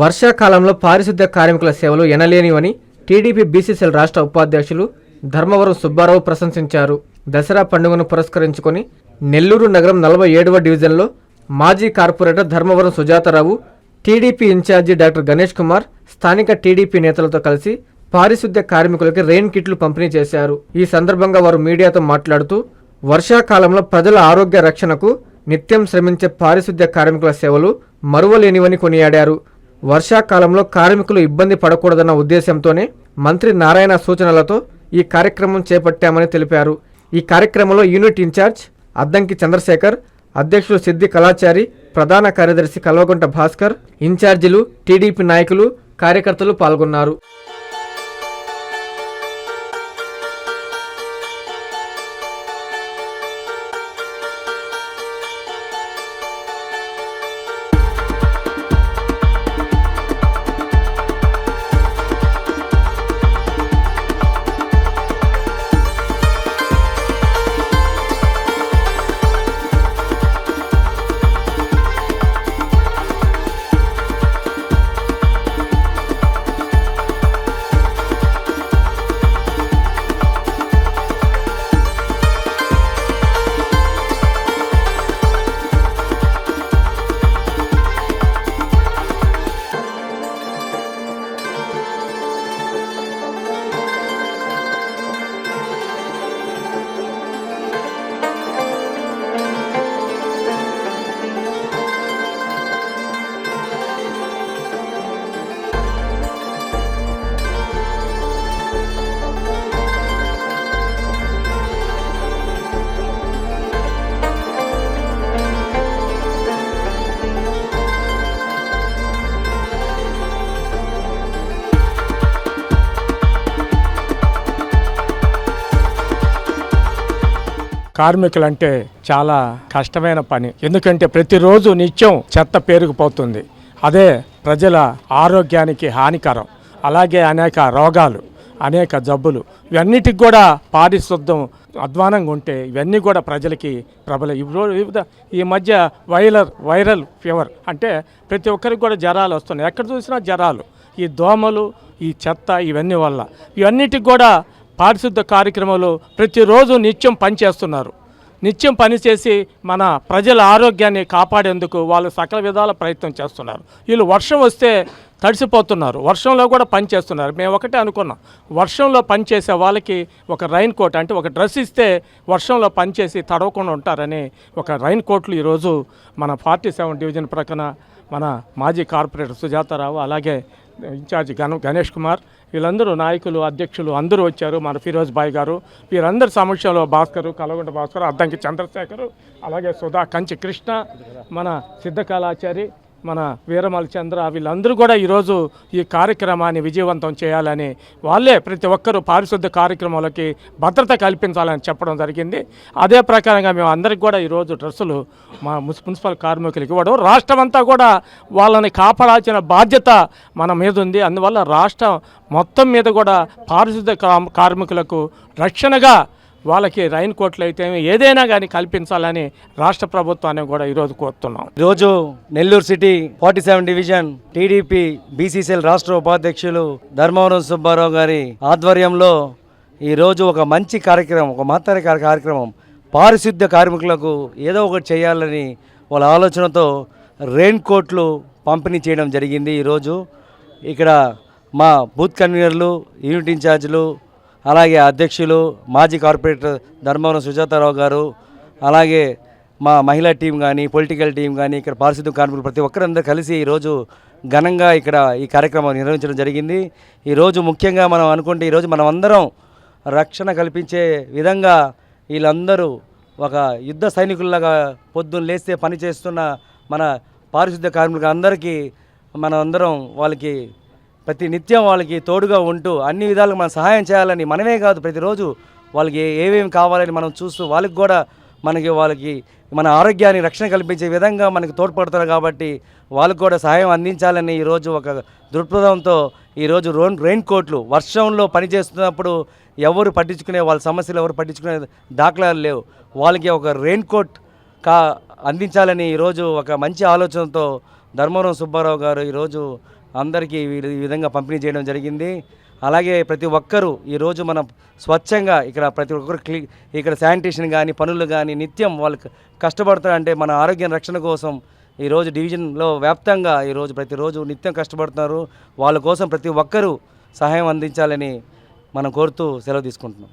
వర్షాకాలంలో పారిశుద్ధ్య కార్మికుల సేవలు ఎనలేనివని టీడీపీ బీసీసీఎల్ రాష్ట్ర ఉపాధ్యక్షులు ధర్మవరం సుబ్బారావు ప్రశంసించారు. దసరా పండుగను పురస్కరించుకొని నెల్లూరు నగరం నలభై ఏడవ డివిజన్లో మాజీ corporator Dharmavaram Sujatharao TDP in-charge doctor Ganesh Kumar స్థానిక టీడీపీ నేతలతో కలిసి పారిశుద్ధ్య కార్మికులకి రెయిన్ కిట్లు పంపిణీ చేశారు. ఈ సందర్భంగా వారు మీడియాతో మాట్లాడుతూ వర్షాకాలంలో ప్రజల ఆరోగ్య రక్షణకు నిత్యం శ్రమించే పారిశుద్ధ్య కార్మికుల సేవలు మరువలేనివని కొనియాడారు. వర్షాకాలంలో కార్మికులు ఇబ్బంది పడకూడదన్న ఉద్దేశంతోనే మంత్రి నారాయణ సూచనలతో ఈ కార్యక్రమం చేపట్టామని తెలిపారు. ఈ కార్యక్రమంలో యూనిట్ ఇన్ఛార్జ్ అద్దంకి చంద్రశేఖర్ అధ్యక్షులు సిద్ధి కళాచారి ప్రధాన కార్యదర్శి కల్వకుంట భాస్కర్ ఇన్ఛార్జీలు టీడీపీ నాయకులు కార్యకర్తలు పాల్గొన్నారు. కార్మికులంటే చాలా కష్టమైన పని. ఎందుకంటే ప్రతిరోజు నిత్యం చెత్త పేరుకుపోతుంది. అదే ప్రజల ఆరోగ్యానికి హానికరం. అలాగే అనేక రోగాలు అనేక జబ్బులు. ఇవన్నిటికి కూడా పారిశుద్ధం అధ్వానంగా ఉంటే ఇవన్నీ కూడా ప్రజలకి ప్రబల వివిధ ఈ మధ్య వైరల్ వైరల్ ఫీవర్ అంటే ప్రతి ఒక్కరికి కూడా జ్వరాలు వస్తున్నాయి. ఎక్కడ చూసినా జ్వరాలు. ఈ దోమలు ఈ చెత్త ఇవన్నీ వల్ల. ఇవన్నిటికి కూడా పారిశుద్ధ కార్యక్రమాలు ప్రతిరోజు నిత్యం పనిచేస్తున్నారు. నిత్యం పనిచేసి మన ప్రజల ఆరోగ్యాన్ని కాపాడేందుకు వాళ్ళు సకల విధాల ప్రయత్నం చేస్తున్నారు. వీళ్ళు వర్షం వస్తే తడిసిపోతున్నారు. వర్షంలో కూడా పని చేస్తున్నారు. మేము ఒకటే అనుకున్నాం. వర్షంలో పనిచేసే వాళ్ళకి ఒక రైన్ కోట్ అంటే ఒక డ్రెస్ ఇస్తే వర్షంలో పనిచేసి తడవకుండా ఉంటారని ఒక రైన్ కోట్లు ఈరోజు మన ఫార్టీ సెవెన్ డివిజన్ ప్రక్కన మన మాజీ కార్పొరేటర్ సుజాతారావు అలాగే ఇన్ఛార్జ్ గణ గణేష్ కుమార్. వీళ్ళందరూ నాయకులు అధ్యక్షులు అందరూ వచ్చారు. మన ఫిరోజ్ బాయ్ గారు వీరందరి సమక్షంలో భాస్కరు కలగుంట భాస్కర్ అద్దంకి చంద్రశేఖరు అలాగే సుధా కంచి కృష్ణ మన సిద్ధకాలాచారి మన వీరమల చంద్ర వీళ్ళందరూ కూడా ఈరోజు ఈ కార్యక్రమాన్ని విజయవంతం చేయాలని వాళ్ళే ప్రతి ఒక్కరూ పారిశుద్ధ కార్యక్రమాలకి భద్రత కల్పించాలని చెప్పడం జరిగింది. అదే ప్రకారంగా మేము అందరికి కూడా ఈరోజు డ్రెస్సులు మా మున్సిపల్ కార్మికులకు ఇవ్వడం రాష్ట్రం అంతా కూడా వాళ్ళని కాపాడాల్సిన బాధ్యత మన మీద ఉంది. అందువల్ల రాష్ట్రం మొత్తం మీద కూడా పారిశుద్ధ కార్మికులకు రక్షణగా వాళ్ళకి రైన్ కోట్లు అయితే ఏదైనా కానీ కల్పించాలని రాష్ట్ర ప్రభుత్వాన్ని కూడా ఈరోజు కోరుతున్నాం. ఈరోజు Nellore city forty seven division TDP BCCL రాష్ట్ర ఉపాధ్యక్షులు ధర్మవరం సుబ్బారావు గారి ఆధ్వర్యంలో ఈరోజు ఒక మంచి కార్యక్రమం ఒక మహత్తర కార్య- కార్యక్రమం. పారిశుద్ధ్య కార్మికులకు ఏదో ఒకటి చేయాలని వాళ్ళ ఆలోచనతో రెయిన్ కోట్లు పంపిణీ చేయడం జరిగింది ఈరోజు. ఇక్కడ మా బూత్ కన్వీనర్లు యూనిట్ ఇన్ఛార్జీలు అలాగే అధ్యక్షులు మాజీ కార్పొరేటర్ ధర్మవరం సుజాతారావు గారు అలాగే మా మహిళా టీం కానీ పొలిటికల్ టీం కానీ ఇక్కడ పారిశుద్ధ్య కార్మికులు ప్రతి ఒక్కరందరూ కలిసి ఈరోజు ఘనంగా ఇక్కడ ఈ కార్యక్రమం నిర్వహించడం జరిగింది. ఈరోజు ముఖ్యంగా మనం అనుకుంటే ఈరోజు మనం అందరం రక్షణ కల్పించే విధంగా వీళ్ళందరూ ఒక యుద్ధ సైనికుల్లాగా పొద్దున్న లేస్తే పని చేస్తున్న మన పారిశుద్ధ్య కార్మికులు అందరికీ మనం అందరం వాళ్ళకి ప్రతి నిత్యం వాళ్ళకి తోడుగా ఉంటూ అన్ని విధాలుగా మనం సహాయం చేయాలని మనమే కాదు ప్రతిరోజు వాళ్ళకి ఏమేమి కావాలని మనం చూస్తూ వాళ్ళకి కూడా మనకి వాళ్ళకి మన ఆరోగ్యాన్ని రక్షణ కల్పించే విధంగా మనకి తోడ్పడతారు కాబట్టి వాళ్ళకు కూడా సహాయం అందించాలని ఈరోజు ఒక దృక్పథంతో ఈరోజు రోన్ రెయిన్ కోట్లు వర్షంలో పనిచేస్తున్నప్పుడు ఎవరు పట్టించుకునే వాళ్ళ సమస్యలు ఎవరు పట్టించుకునే దాఖలాలు లేవు. వాళ్ళకి ఒక రెయిన్ కోట్ కా అందించాలని ఈరోజు ఒక మంచి ఆలోచనతో ధర్మవరం సుబ్బారావు గారు ఈరోజు అందరికీ ఈ విధంగా పంపిణీ చేయడం జరిగింది. అలాగే ప్రతి ఒక్కరూ ఈరోజు మనం స్వచ్ఛంగా ఇక్కడ ప్రతి ఒక్కరు క్లీ ఇక్కడ శానిటేషన్ కానీ పనులు కానీ నిత్యం వాళ్ళు కష్టపడతారంటే మన ఆరోగ్యం రక్షణ కోసం ఈరోజు డివిజన్లో వ్యాప్తంగా ఈరోజు ప్రతిరోజు నిత్యం కష్టపడుతున్నారు. వాళ్ళ కోసం ప్రతి ఒక్కరూ సహాయం అందించాలని మనం కోరుతూ సెలవు తీసుకుంటున్నాం.